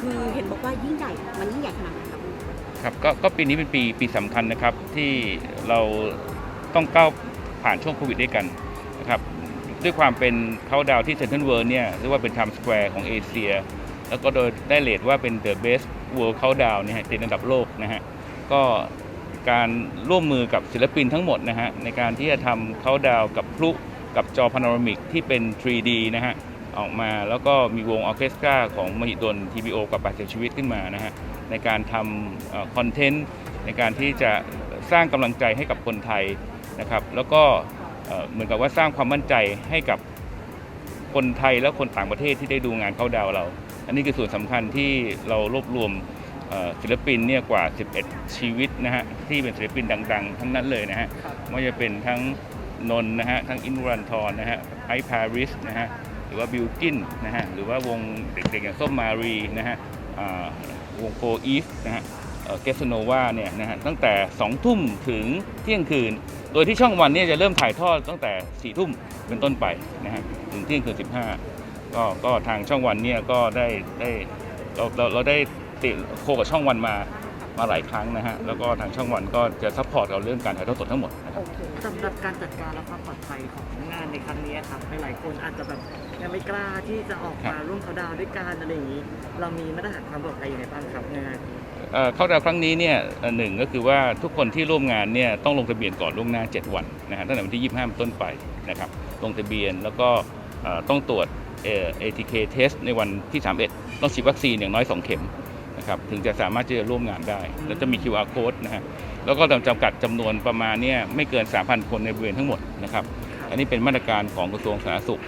คือเห็นบอกว่ายิ่งใหญ่ มันยิ่งใหญ่ขนาดไหนครับครับก็ก็ปีนี้เป็นปีปีสำคัญนะครับที่เราต้องก้าวผ่านช่วงโควิดด้วยกันนะครับด้วยความเป็นเขาดาวที่เซ็นทรัลเวิร์เนี่ยเรียกว่าเป็นไทม์สแควร์ของเอเชีย แล้วก็โดยได้เลทว่าเป็น The Best World Countdown เนี่ยติดอันดับโลกนะฮะก็การร่วมมือกับศิลปินทั้งหมดนะฮะในการที่จะทำเขาดาวกับพลุกับจอพาโนรามิกที่เป็น 3D นะฮะ ออกมาแล้วก็มีวงออเคสตราของมหิดล TBO กับ80ชีวิตขึ้นมานะฮะในการทำคอนเทนต์ในการที่จะสร้างกำลังใจให้กับคนไทยนะครับแล้วก็เหมือนกับว่าสร้างความมั่นใจให้กับคนไทยและคนต่างประเทศที่ได้ดูงานเข้าดาวเรา อันนี้คือส่วนสำคัญที่เรารวบรวมศิลปินเนี่ยกว่า 11 ชีวิตนะฮะที่เป็นศิลปินดัง ๆ ทั้งนั้นเลยนะฮะไม่ว่าจะเป็นทั้งนนท์นะฮะทั้งอินวรันทรนะฮะไอพาริสนะฮะ หรือว่าบิลกินนะฮะหรือว่าวงเด็กๆอย่างส้มมารีนะฮะวงโฟอีฟนะฮะเกสโนวาเนี่ยนะฮะตั้งแต่ 2 ทุ่มถึงเที่ยงคืน โดยที่ช่องวันเนี่ยจะเริ่มถ่ายทอดตั้งแต่ 4 ทุ่มเป็นต้นไปนะฮะถึงเที่ยงคืน 15 ก็ก็ทางช่องวันเนี่ยก็ได้ได้เราเราเราได้ติดโคกับช่องวันมา มาหลายครั้งนะฮะแล้วก็ทางช่องวันก็จะซัพพอร์ตเราเรื่องการถ่ายทอดสดทั้งหมดนะครับ สำหรับการจัดการและความปลอดภัยของงานในครั้งนี้ครับหลายๆคนอาจจะแบบยังไม่กล้าที่จะออกมาร่วมเขาดาวน์ด้วยกันอะไรอย่างนี้ เรามีมาตรฐานความปลอดภัยยังไงบ้างครับในงานนี้ เอ่อเข้าดาวครั้งนี้เนี่ยเอ่อหนึ่งก็คือว่าทุกคนที่ร่วมงานเนี่ยต้องลงทะเบียนก่อนล่วงหน้า 7 วันนะฮะตั้งแต่วันที่ 25เป็นต้นไปนะครับลงทะเบียนแล้วก็เอ่อต้องตรวจเอ่อ ATK test ในวันที่ 31 ต้องฉีดวัคซีนอย่างน้อย 2 เข็ม นะครับถึงจะสามารถที่จะร่วมงานได้ แล้วจะมี QR code นะฮะแล้วก็จำกัดจำนวนประมาณเนี่ยไม่เกิน 3,000 คนในบริเวณทั้งหมดนะครับอันนี้เป็นมาตรการของกระทรวงสาธารณสุข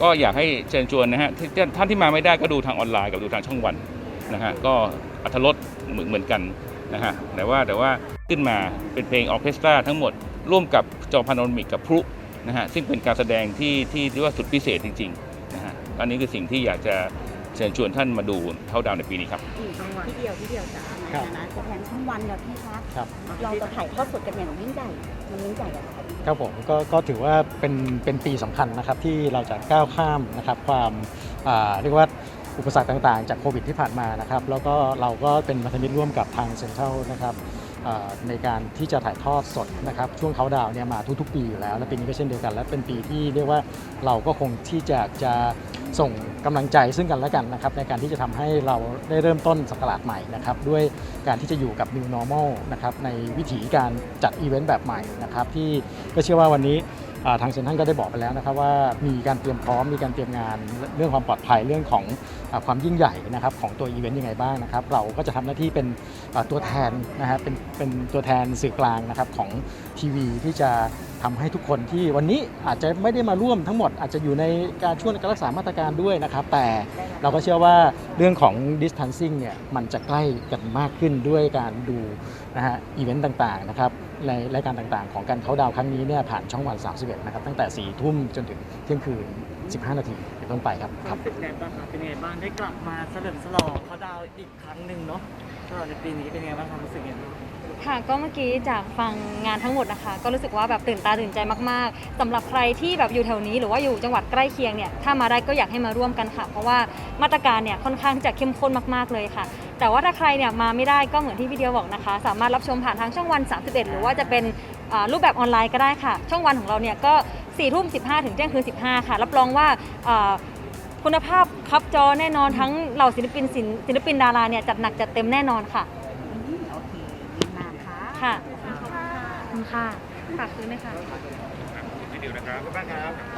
ก็อยากให้เชิญชวนนะฮะที่ที่ท่านที่มาไม่ได้ก็ดูทางออนไลน์กับดูทางช่องวันนะฮะก็อัธรสเหมือนเหมือนกันนะฮะแต่ว่าแต่ว่าขึ้นมาเป็นเพลงออร์เคสตราทั้งหมด ร่วมกับจอพาโนรามิกกับพลุนะฮะซึ่งเป็นการแสดงที่ที่เรียกว่าสุดพิเศษจริงๆนะฮะอันนี้คือสิ่งที่อยากจะ เชิญชวนท่านมาดูเท่าดาวในปีนี้ครับที่เดียวที่เดียวจ้าในครับฐานะตัวแทนช่องวันเนี่ยพี่คะครับเราจะถ่ายทอดสดกันอย่างยิ่งใหญ่มันยิ่งใหญ่อะค่ะครับผมก็ก็ถือว่าเป็นเป็นปีสำคัญนะครับที่เราจะก้าวข้ามนะครับความอ่าเรียกว่าอุปสรรคต่างๆ จากโควิดที่ผ่านมานะครับแล้วก็เราก็เป็นพันธมิตรร่วมกับทางเซ็นทรัลนะครับอ่า ในการที่จะถ่ายทอดสดนะครับช่วงเขาดาวเนี่ยมาทุกๆ ปีอยู่แล้ว และปีนี้ก็เช่นเดียวกัน และเป็นปีที่เรียกว่าเราก็คงที่จะจะส่งกำลังใจซึ่งกันและกันนะครับในการที่จะทำให้เราได้เริ่มต้นสักราชใหม่นะครับด้วยการที่จะอยู่กับ New Normal นะครับในวิถีการจัดอีเวนต์แบบใหม่นะครับที่ก็เชื่อว่าวันนี้ ทางเซ็นทรัลก็ได้บอกไปแล้วนะครับว่ามีการเตรียมพร้อมมีการเตรียมงานเรื่องความปลอดภัยเรื่องของอความยิ่งใหญ่นะครับของตัวอีเวนต์ยังไงบ้างนะครับเราก็จะทำหน้าที่เป็นตัวแทนนะฮะเป็นเป็นตัวแทนสื่อกลางนะครับของทีวีที่จะทำให้ทุกคนที่วันนี้อาจจะไม่ได้มาร่วมทั้งหมดอาจจะอยู่ในการช่วยการรักษามาตรการด้วยนะครับ แต่เราก็เชื่อว่าเรื่องของ distancing เนี่ยมันจะใกล้กันมากขึ้นด้วยการดูนะฮะอีเวนต์ต่างๆนะครับ ในรายการต่างๆ ของการเขาดาวน์ครั้งนี้เนี่ยผ่านช่องวัน 31 นะครับ ตั้งแต่ 4 ทุ่มจนถึงเที่ยงคืน 15 นาทีเป็นต้นไปครับคครัรับบเป็นไงบ้างครับเป็นไงบ้างได้กลับมาเฉลิมฉลองเขาดาวน์อีกครั้งหนึ่งเนาะตลอดในปีนี้เป็นไงบ้างครับรู้สึกยังไงบ้างค่ะก็เมื่อกี้จากฟังงานทั้งหมดนะคะ ก็รู้สึกว่าแบบตื่นตาตื่นใจมากๆสำหรับใครที่แบบอยู่แถวนี้หรือว่าอยู่จังหวัดใกล้เคียงเนี่ยถ้ามาได้ก็อยากให้มาร่วมกันค่ะ เพราะว่ามาตรการเนี่ยค่อนข้างจะเข้มข้นมากๆเลยค่ะ แต่ว่าถ้าใครเนี่ยมาไม่ได้ก็เหมือนที่พี่เดียวบอกนะคะ สามารถรับชมผ่านทางช่องวัน 31 หรือว่าจะเป็นอ่ารูปแบบออนไลน์ก็ได้ค่ะ ช่องวันของเราเนี่ยก็4ี่ทุ่มสิถึงเที่ยงคืน 15 ค่ะ รับรองว่าอ่าคุณภาพครับจอแน่นอนทั้งเหล่าศิลปินศิลป์ศิลปินดาราเนี่ยจัดหนักจัดเต็มแน่นอนค่ะโอเคดีมากค่ะค่ะขอบคุณค่ะขอบคุณค่ะฝากคืนด้วยค่ะที่เดียวนะครับขอบคุณมากครับ